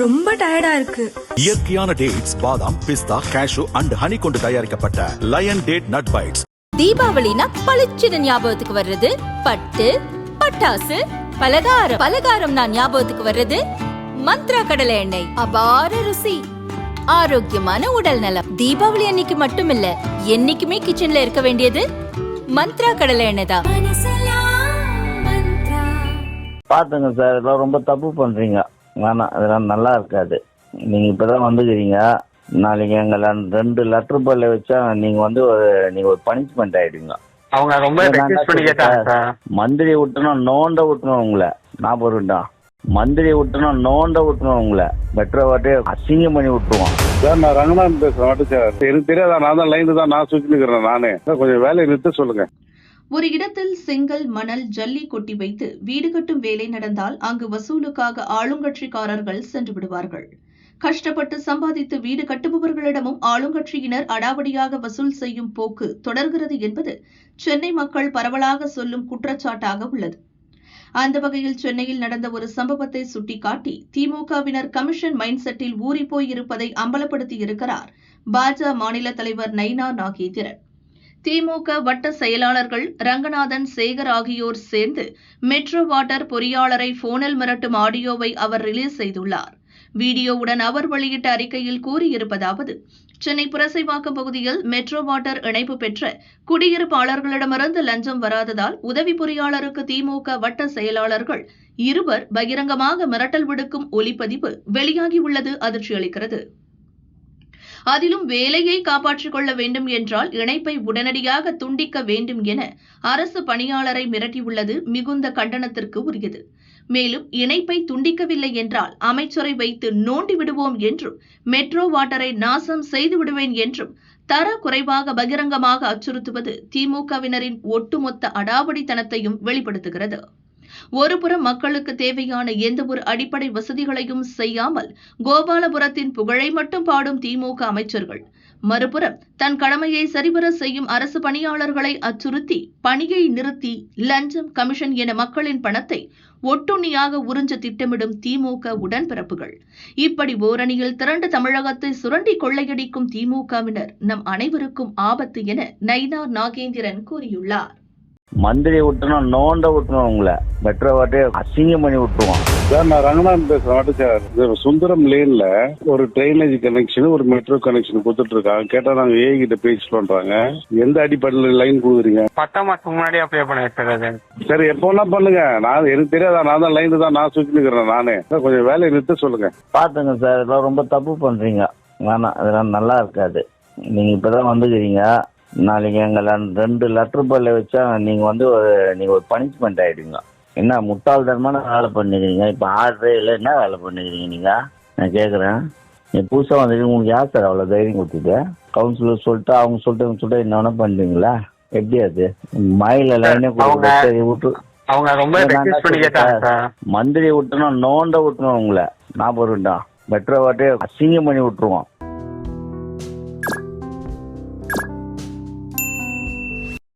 ரொம்ப டயர்டா இருக்கு. இயற்கையான டேட்ஸ் பாதாம் பிஸ்தா கேஷு அண்ட் ஹனி கொண்டு தயாரிக்கப்பட்ட லயன் டேட் நட் பைட்ஸ் தீபாவளினா பளிச்சுன்னு ஞாபகத்துக்கு வர்றது. பட்டு பட்டாசு பலகாரம். பலகாரம் நான் ஞாபகத்துக்கு வர்றது. மந்த்ரா கடலை எண்ணெய் அபார ருசி. ஆரோக்கியமான உடல் நலம். தீபாவளி அன்னைக்கு மட்டும் இல்ல என்னைக்குமே கிச்சன்ல இருக்க வேண்டியது மந்த்ரா கடலை எண்ணெய் தான். பார்த்துங்க சார் இதெல்லாம் ரொம்ப தப்பு பண்ணுறீங்க வேணாம் இதெல்லாம் நல்லா இருக்காது. நீங்கள் இப்போ தான் வந்துக்கிறீங்க. நாளைக்கு எங்களை ரெண்டு லெட்டர் பல்ல வச்சா நீங்கள் வந்து ஒரு நீங்கள் ஒரு பனிஷ்மெண்ட் ஆகிடுங்க அவங்க ரொம்ப மந்திரி விட்டணும் நோண்ட விட்டணும் உங்களை. ஞாபகம் இருக்கா மந்திரி விட்டணும் நோண்ட விட்டணும் உங்களை. பெட்டரை வாட்டி அசிங்கம் பண்ணி விட்டுருவோம். சார் நான் ரங்கநாதன் பேசுறேன். வாட்டு சார். எனக்கு தெரியாதா நான் தான் லைன் தான் நான் சுற்றி நிற்கிறேன் நானே. கொஞ்சம் வேலையை நிறுத்த சொல்லுங்க. ஒரு இடத்தில் செங்கல் மணல் ஜல்லி கொட்டி வைத்து வீடு கட்டும் வேலை நடந்தால் அங்கு வசூலுக்காக ஆளுங்கட்சிக்காரர்கள் சென்று விடுவார்கள். கஷ்டப்பட்டு சம்பாதித்து வீடு கட்டுபவர்களிடமும் ஆளுங்கட்சியினர் அடாவடியாக வசூல் செய்யும் போக்கு தொடர்கிறது என்பது சென்னை மக்கள் பரவலாக சொல்லும் குற்றச்சாட்டாக உள்ளது. அந்த வகையில் சென்னையில் நடந்த ஒரு சம்பவத்தை சுட்டிக்காட்டி திமுகவினர் கமிஷன் மைண்ட் செட்டில் ஊறிப்போயிருப்பதை அம்பலப்படுத்தியிருக்கிறார் பாஜக மாநில தலைவர் நைனா நாகேந்திரன். திமுக வட்ட செயலாளர்கள் ரங்கநாதன் சேகர் ஆகியோர் சேர்ந்து மெட்ரோ வாட்டர் பொறியாளரை போனில் மிரட்டும் ஆடியோவை அவர் ரிலீஸ் செய்துள்ளார். வீடியோவுடன் அவர் வெளியிட்ட அறிக்கையில் கூறியிருப்பதாவது சென்னை புரசைவாக்கம் பகுதியில் மெட்ரோ வாட்டர் இணைப்பு பெற்ற குடியிருப்பாளர்களிடமிருந்து லஞ்சம் வராததால் உதவி பொறியாளருக்கு திமுக வட்ட செயலாளர்கள் இருவர் பகிரங்கமாக மிரட்டல் விடுக்கும் ஒலிப்பதிவு வெளியாகியுள்ளது அதிர்ச்சியளிக்கிறது. அதிலும் வேலையை காப்பாற்றிக் கொள்ள வேண்டும் என்றால் இணைப்பை உடனடியாக துண்டிக்க வேண்டும் என அரசு பணியாளரை மிரட்டியுள்ளது மிகுந்த கண்டனத்திற்கு உரியது. மேலும் இணைப்பை துண்டிக்கவில்லை என்றால் அமைச்சரை வைத்து நோண்டி விடுவோம் என்றும் மெட்ரோ வாட்டரை நாசம் செய்து விடுவேன் என்றும் தர குறைவாக பகிரங்கமாக அச்சுறுத்துவது திமுகவினரின் ஒட்டுமொத்த அடாவடித்தனத்தையும் வெளிப்படுத்துகிறது. ஒருபுறம் மக்களுக்கு தேவையான எந்த ஒரு அடிப்படை வசதிகளையும் செய்யாமல் கோபாலபுரத்தின் புகழை மட்டும் பாடும் திமுக அமைச்சர்கள். மறுபுறம் தன் கடமையை சரிவர செய்யும் அரசு பணியாளர்களை அச்சுறுத்தி பணியை நிறுத்தி லஞ்சம் கமிஷன் என மக்களின் பணத்தை ஒட்டுண்ணியாக உறிஞ்ச திட்டமிடும் திமுக உடன்பிறப்புகள். இப்படி ஓரணியில் திரண்டு தமிழகத்தை சுரண்டி கொள்ளையடிக்கும் திமுகவினர் நம் அனைவருக்கும் ஆபத்து என நயினார் நாகேந்திரன் கூறியுள்ளார். மந்திரி விட்டணும் நோண்ட விட்டணும் உங்களை. பெட்டரை வாட்டி அசிங்கம் பண்ணி விட்டுருவோம் சார் நான் ரங்கநாதன் பேசுறேன் வாட்டு சார் இது சுந்தரம் லேன்ல ஒரு ட்ரைனேஜ் கனெக்ஷன் ஒரு மெட்ரோ கனெக்ஷன் கொடுத்துட்டு இருக்காங்க கேட்டா நாங்க ஏ கிட்ட பேசி பண்றாங்க. எந்த அடிப்படையில் லைன் கொடுக்குறீங்க? பத்தாம் மாசத்துக்கு முன்னாடி அப்ளை பண்ண சார். அது சரி எப்போ வேணா பண்ணுங்க. நான் எனக்கு தெரியாதா நான் தான் லைன் தான் நான் சுற்றி நிற்கிறேன் நானே. சார், கொஞ்சம் வேலையை நிறுத்த சொல்லுங்க. பார்த்துங்க சார் இதெல்லாம் ரொம்ப தப்பு பண்ணுறீங்க வேணாம் இதெல்லாம் நல்லா இருக்காது. நீங்கள் இப்போ தான் வந்துக்கிறீங்க. நாளைக்கு எங்களை ரெண்டு லெட்டர் பல்ல வச்சா நீங்கள் வந்து ஒரு நீங்கள் ஒரு பனிஷ்மெண்ட் ஆகிடுவீங்க என்ன முட்டாள்தனமான வேலை பண்ணிக்கிறீங்க? இப்போ ஆர்டரே இல்லை என்ன வேலை பண்ணிக்கிறீங்க நீங்கள் நான் கேட்குறேன் நீ புதுசாக வந்துட்டு உங்களுக்கு யார் சார் அவ்வளோ தைரியம் கொடுத்துட்டு கவுன்சிலர் சொல்லிட்டு அவங்க சொல்லிட்டு இவங்க சொல்லிட்டு என்ன வேணா பண்ணுறீங்களா எப்படி அது? மயில லைனே விட்டு. அவங்க ரொம்ப மந்திரி விட்டணும் நோண்ட விட்டணும் உங்களை. ஞாபகம் இருக்கா பெட்டரை வாட்டி அசிங்கம் பண்ணி விட்டுருவோம்.